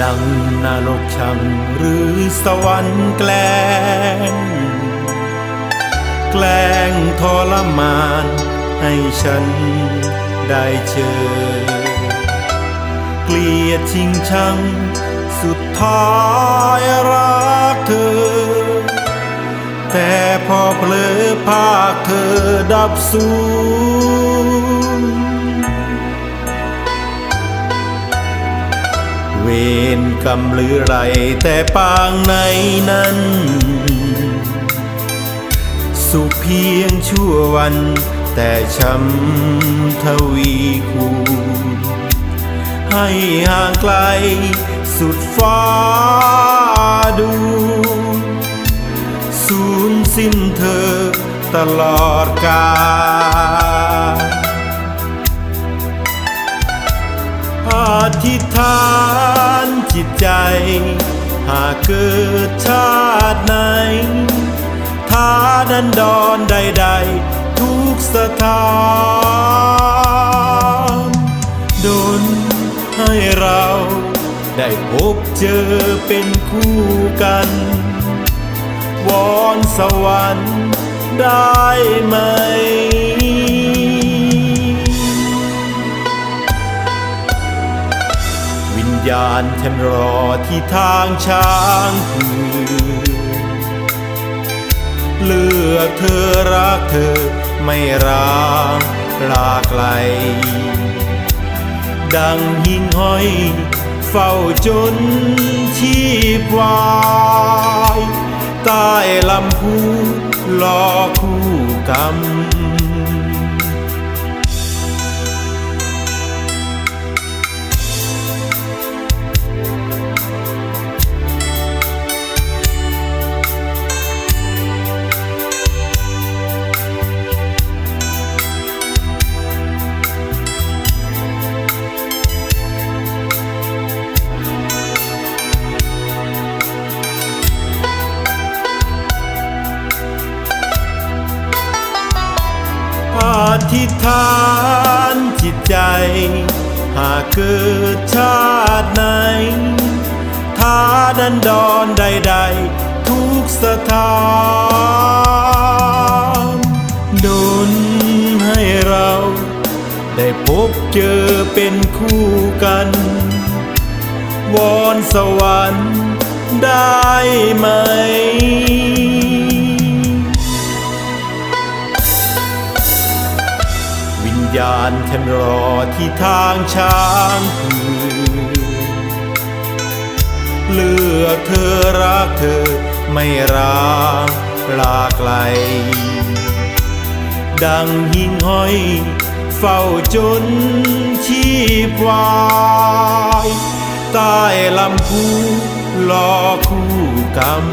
ดังนรกชังหรือสวรรค์แกล้ง แกล้งทรมานให้ฉันได้เจอ เกลียดชิงชัง สุดท้ายรักเธอ แต่พอเผลอภาคเธอดับสูญ รกรรมหรือไรแต่ปางในนั้น สุขเพียงชั่ววัน แต่ช้ำทวีคูณให้ห่างไกลสุดฟ้าดู สูญสิ้นเธอตลอดกาล หากเกิดชาติไหนท้าดันดอนใดๆ ทุกสถานดนให้เราได้พบเจอเป็นคู่กัน วอนสวรรค์ได้ไหมาณฉันรอที่ทางช้างคืนเลือกเธอรักเธอไม่ร้างลาไกล ดังหิ่งห้อย เฝ้าจนชีพวายใต้ลำพูรอคู่กรรม ธิษฐานจิตใจ หากเกิดชาติไหนท้าดันดอนใด ๆ ทุกสถานดนให้เรา ได้พบเจอเป็นคู่กัน วอนสวรรค์ได้ไหม ญาณฉันรอที่ทางช้างคืนเลือกเธอรักเธอไม่ร้างลาไกล ดังหิ่งห้อย เฝ้าจนชีพวายใต้ลำพูรอคู่กรรม